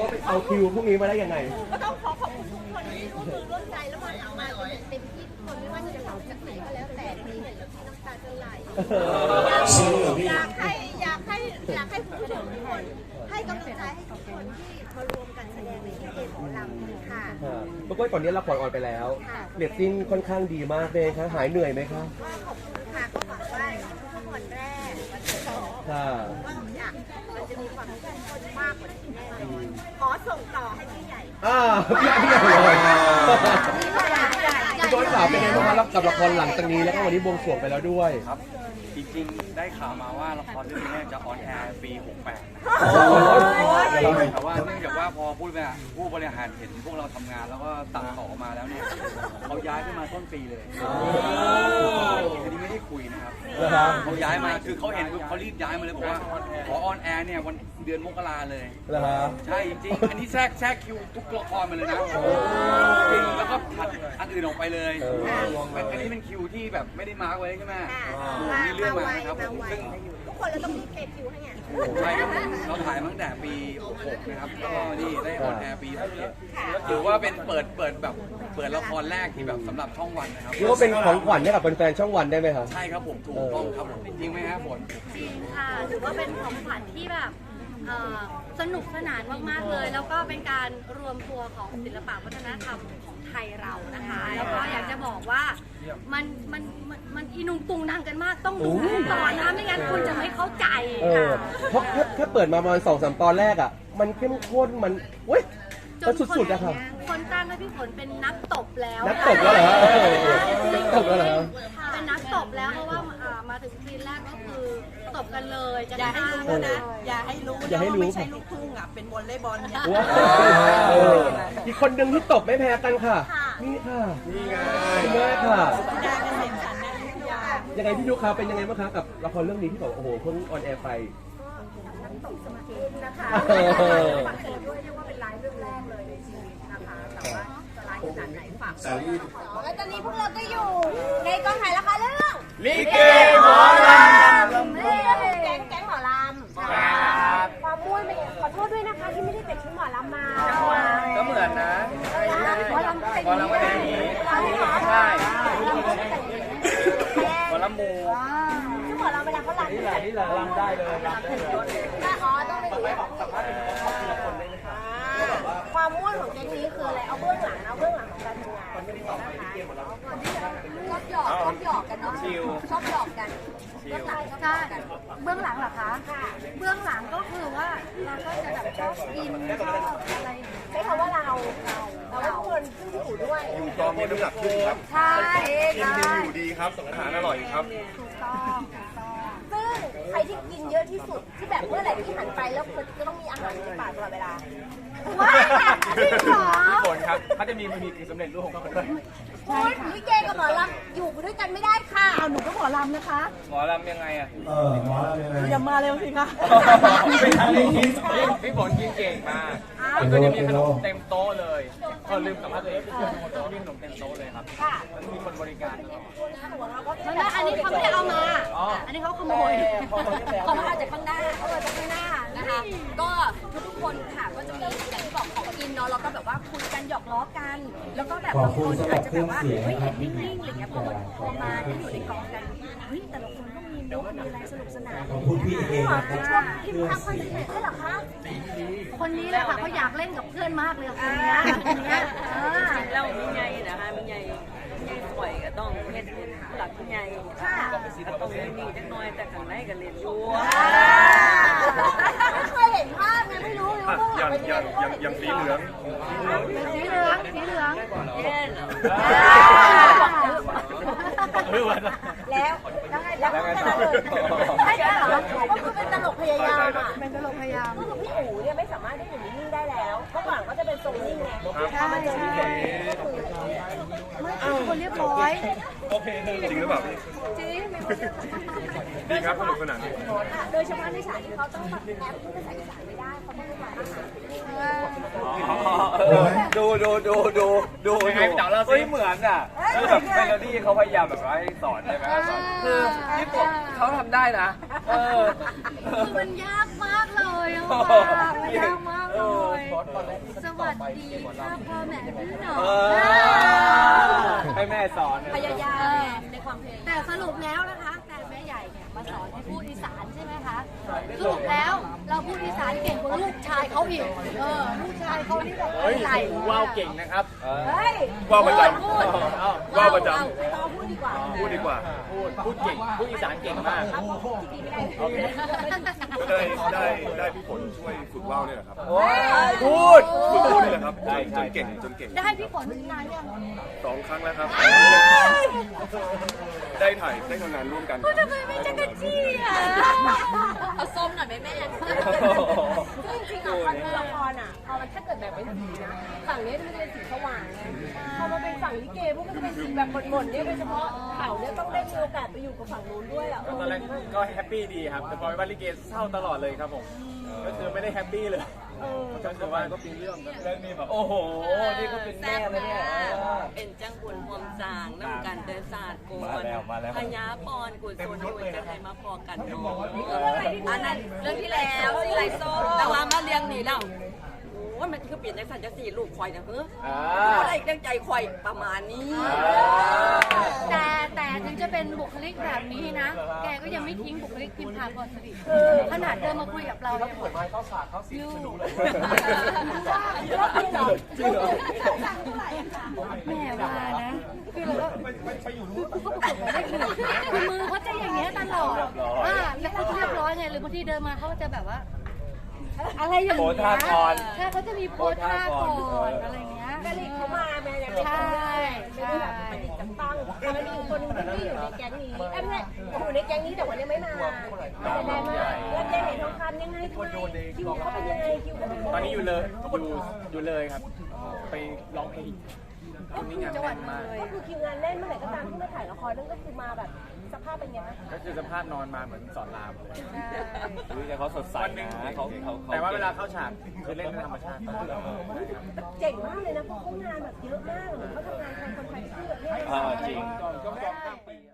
ว่าไปเอาคิวพรุ่งนี้มาได้ยังไง ก็ต้องขอขอบคุณทุกคนที่ร่วมมือร่วมใจแล้วมาเอามาเป็นเต็มที่ทุกคนไม่ว่าจะเหมาจากไหนก็แล้วแต่ที่เห็นแล้วที่น้ำตาจะไหลอยากให้อยากให้อยากให้คุณผู้ชมทุกคนให้กำลังใจให้ทุกคนที่มารวมกันแสดงในที่เอหมอลำค่ะค่ะปรากฏก่อนนี้ละครออนไปแล้วค่ะเรตติ้งค่อนข้างดีมากเลยคะหายเหนื่อยไหมคะก็ขอบคุณค่ะก็หวังว่าทุกวันแรกวันที่สองค่ะว่าอยากมันจะมีความเข้มข้นมากกว่านี้แน่นอน ขอส่งต่อให้พี่ใหญ่อ่าพี่พี่ใหญ่เลยพี่ใหญ่ใหญ่พี่บอลข่าวเป็นไงบ้างคะรับกับละครหลังจากนี้แล้วก็วันนี้บวงสรวงไปแล้วด้วยครับ จริงๆ ได้ข่าวมาว่าละครเรื่องนี้จะออนแอร์ปี 68 นะแต่ว่าเนื่องจาก ว่าพอผู้บริหารผู้บริหารเห็นพวกเราทำงานแล้วก็ตัดต่อมาแล้วเนี่ยเขาย้ายขึ้นมาต้นปีเลยอันนี้ไม่ได้คุยนะครับนะครับเขาย้ายมาคือเขาเห็นปุ๊บเขารีบย้ายมาเลยบอกว่าขอออนแอร์เนี่ยวันเดือนมกราเลยนะครับใช่จริงๆอันนี้แทรกแทรกคิวทุกละครมาเลยนะจริงแล้วก็ผัดอันอื่นออกไปเลยเป็นอันนี้เป็นคิวที่แบบไม่ได้มาร์กไว้ใช่ไหมมามีเรื่องมาไวนะครับผมไวซึ่งทุกคนเราต้องมีเคคิวให้ไงใช่ครับผมเราถ่ายมาตั้งแต่ปี 66 นะครับแล้วก็นี่ได้ออนแอร์ปี67ถือว่าเป็นเปิดเปิดแบบเปิดละครแรกที่แบบสำหรับช่องวันนะครับเรียกว่าเป็นของขวัญให้กับแฟนๆช่องวันได้ไหมครับ ใช่ครับผมถูกต้องครับผมจริงไหมครับฝน จริงค่ะถือว่าเป็นของขวัญที่แบบเอ่อสนุกสนานมากๆเลย แล้วก็เป็นการรวมตัวของศิลปะวัฒนธรรมของไทยเรานะคะ แล้วก็อยากจะบอกว่ามันมันมันมันอีนุงตุงนางกันมากต้องดูต่อนนะไม่งั้นคุณจะไม่เข้าใจเออค่ะเพราะแค่แค่เปิดมาประมาณสองสามตอนแรกอะ มันเข้มข้นมันเว้ยมันสุดๆอะครับ คนตั้งให้พี่ฝนเป็นนักตบแล้วนักตบแล้วเหรอเออนักตบแล้วเหรอ เป็นนักตบแล้วเพราะว่าอ่า มาถึงทีแรกก็คือตบกันเลยจะอย่าได้ให้รู้นะ อย่าให้รู้อย่าให้นะรู้ ว่าไม่ใช่ลูกทุ่งอะ เป็นวอลเลย์บอลเนี่ยว้าวเอออีกคนหนึ่งที่ตบไม่แพ้กันค่ะ นี่ค่ะนี่ไงคุณแม่ค่ะยาเกษมสันต์นะยายังไงพี่ยุคครับเป็นยังไงบ้างคะกับละครเรื่องนี้ที่บอกว่าโอ้โหเพิ่งออนแอร์ไป ตกสมาธินะคะเออ ฝากตัวด้วยเรียกว่าเป็นไลฟ์เรื่องแรกเลยในชีวิตนะคะ แต่ว่าจะไลฟ์ขนาดไหนฝากด้วยนะคะแล้วตอนนี้พวกเราก็อยู่ในกองถ่ายละครเรื่อง ลิเกหมอล นี่ก็คือแก๊งแก๊งหมอลำครับความม่วนเป็นขอโทษด้วยนะคะที่ไม่ได้แต่งชุดหมอลำมา ก็เหมือนนะหมอลำแต่งหมอลำก็แต่งอย่างนี้ใช่หมอลำมูชุดหมอลำเวลาเขาลำนี่แหละนี่แหละรำได้เลยรำได้เลยอ๋อต้องเป็นอย่างนี้ความม่วนของแก๊งนี้คืออะไร เอาเบื้องหลัง เอาเบื้องหลังของการทำงานนะคะชอบหยอกชอบหยอกกันเนาะชิลชอบหยอกกัน เบื้องหลังใช่เบื้องหลังเหรอคะ เบื้องหลังก็คือว่าเราก็จะแบบชอบกินชอบอะไร คำว่าเราเราเราเป็นคนซึ่งอยู่ด้วยอยู่กองมีน้ำหนักขึ้นครับใช่กินดีอยู่ดีครับอาหารอร่อยครับถูกต้องถูกต้องซึ่งใครที่กินเยอะที่สุดที่แบบเมื่อไหร่ที่หันไปแล้วจะต้องมีอาหารในปากตลอดเวลาว้ายจริงเหรอฝน ครับเขาจะมีมันมีคือสำเร็จรูปของเขาด้วยคุณลิเกกับหมอลำอยู่ด้วยกันไม่ได้ค่ะเอาหนูก็หมอลำนะคะหมอลำยังไงอะเออหมอแล้วยังไงอย่ามาเร็วสิคะเป็นทางนี้พี่ฝนกินเก่งมากก็จะมีขนมเต็มโต๊ะเลยเออลืมสัมภาษณ์ตัวเองเป็นคนโต๊ะมีขนมเต็มโต๊ะเลยครับค่ะแล้วมีคนบริการตลอดไม่ได้อันนี้เขาไม่ได้เอามา อันนี้เขาขโมยเขามาจากข้างหน้าเขามาจากข้างหน้านะคะ ก็ทุกๆคนค่ะก็จะมีอย่างที่บอกของกินเนาะแล้วก็แบบว่าคุยกัน หยอกล้อกัน แล้วก็แบบบางคนอาจจะแบบว่าเฮ้ยเห็นนิ่งๆอะไรเงี้ยพอมาพอมาได้อยู่ในกองกันเฮ้ยแต่ละคนก็มีมุกมีอะไรสนุกสนานขอบคุณพี่เอนะครับที่ทำคอนเสิร์ตได้เหรอคะคนนี้เลยค่ะเขาอยากเล่นกับเพื่อนมากเลยคนเนี้ยคนเนี้ยเออเรามีไงนะคะมีไงมีสวยก็ต้องเฮ็ดหลักมีไงค่ะต้องมีนี่จังน้อยแต่ข้างในก็เล่นอยู่ไม่เคยเห็นภาพไงไม่รู้ เลยว่าเบื้องหลังเป็นยังไงอย่างสีเหลือง สีเหลือง สีเหลืองเล่นแล้ว แล้วไงแล้วก็เลย ยายามอะเป็นตลกพยายามก็คือพี่อู๋เนี่ยไม่สามารถได้อยู่นิ่งๆได้แล้วเมื่อก่อนก็จะเป็นทรงนิ่งไงพอมาเจอพี่ฝนก็คือไม่เป็นคนเรียบร้อยจริงหรือเปล่าพี่จริงดีครับสนุกสนานโดยเฉพาะในฉากที่เขาต้องแบบแอปพูดภาษาอีสานไม่ได้เขาต้องมาอาหารดูดูดูดูดูยังไงพี่เต๋อเราเฮ้ยเหมือนอะคือแบบเมโลดี้เขาพยายามแบบว่าให้สอนได้ไหมคือพี่ผม เขาทำได้นะ เออคือมันยากมากเลยเลยอะค่ะมันยากมากเลย สวัสดีค่ะพ่อแม่พี่น้องให้แม่สอน พยายามในความพยายามแต่สรุปแล้วนะคะ แต่แม่ใหญ่เนี่ยมาสอนให้พูดอีสานใช่ไหมคะสรุปแล้วเราพูดอีสานเก่งกว่าลูกชายเขาอีก เออ ลูกชายเขานี่แบบอะไรว้าวเก่งนะครับ เฮ้ยว่าวประจพูดำว่าวประจไม่ต้องพูดดีกว่าำพูดดีกว่า พูดพูดเก่งพูดอีสานเก่งมากก็ได้ได้ได้พี่ฝนช่วยฝึกว่าวเนี่ยแหละครับ พูด ฝึกพูดนี่แหละครับจใช่นใช่จนเก่งจนเก่งได้พี่ฝนนานยังสองครั้งแล้วครับ ได้ถ่ายได้ทำงานร่วมกันทำไมไม่จักรจี้อะเอาส้มหน่อยไหมแม่จริงๆอะพอดูละครอะพอมันถ้าเกิดแบบเป็นสีนะฝั่งนี้มันจะเป็นสีสว่างไงพอมาเป็นฝั่งลิเกพวกมันจะเป็นสีแบบหม่นๆเนี่ยโดยเฉพาะเขาเนี่ยต้องได้มีโอกาสไปอยู่กับฝั่งนู้นด้วยอะตอนแรกก็แฮปปี้ดีครับ แต่พอไปบ้านลิเกเศร้าตลอดเลยครับผม ก็คือไม่ได้แฮปปี้เลยก็คือว่าก็ปีเรื่องเรื่องนี้แบบโอ้โห นี่ก็เป็นแม่เลยเนี่ยเป็นจังบุญห่วมสร้างน้ำกันเดินศาสตร์โกมาแล้วมาแล้วพญาปอนกุศลอยู่จะให้มาพอกันเนาะอันนั้นเรื่องที่แล้วที่ไรโซ่แต่ว่ามาเรียงนี่แล้วโอ้ยมันคือเปลี่ยนจากสันจะสี่ลูกควายนะเฮ้ยอ่าอะไรเรื่องใจควายประมาณนี้แต่แต่ถึง จะเป็นบุคลิกแบบนี้นะ แกก็ยังไม่ทิ้งบุคลิกพิมพาพรสริขนาดเดินมาคุยกับเราเนี่ยบอกลูกแม่ว่านะคือเราก็เขาประกบได้คือคือมือเขาจะอย่างเงี้ยตลอดอ่าแล้วเขาจะเรียบร้อยไงหรือบางทีเดินมาเขาก็จะแบบว่า อะไรอย่างโพเงี้สยท่าก่อนใช่เขาจะมีโพสท่าก่อนอะไรอย่างเงี้ยกะลิเขามาแม่ยังใช่ใช่ ประดิษฐ์จับตั้งแต่ มันมีอีกคนนึงที่อยู่ในแก๊งนี้เอ้ยไม่ใช่อยู่ในแก๊งนี้แต่วันนี้ไม่มาไม่ได้มาแล้วแกเห็นทองคำยังไงทำไมคิวเขาเป็นยังไงคิวเขาเป็นยังไง ตอนนี้อยู่เลยอยู่อยู่เลยครับ ไปร้องเพลง วันนี้งานจังหวัแน่ดนมากเลยก็คือคิวงานเล่นเมื่อไหร่ก็ตามที่มาถ่ายละครนั่นก็คือมาแบบสภาพเป็นยังไงก็คือสภาพนอนมาเหมือนสอนรามเลยแต่เขาสดใสนะเขาเขาเขาแต่ว่าเวลาเข้าฉากคือเล่นเป็นธรรมชาติเจ๋งมากเลยนะเพราะเขางานแบบเยอะมากเหมือนเขาทำงานแทนคนไทยที่แบบเนี่ยอ่าจริงก็สองปี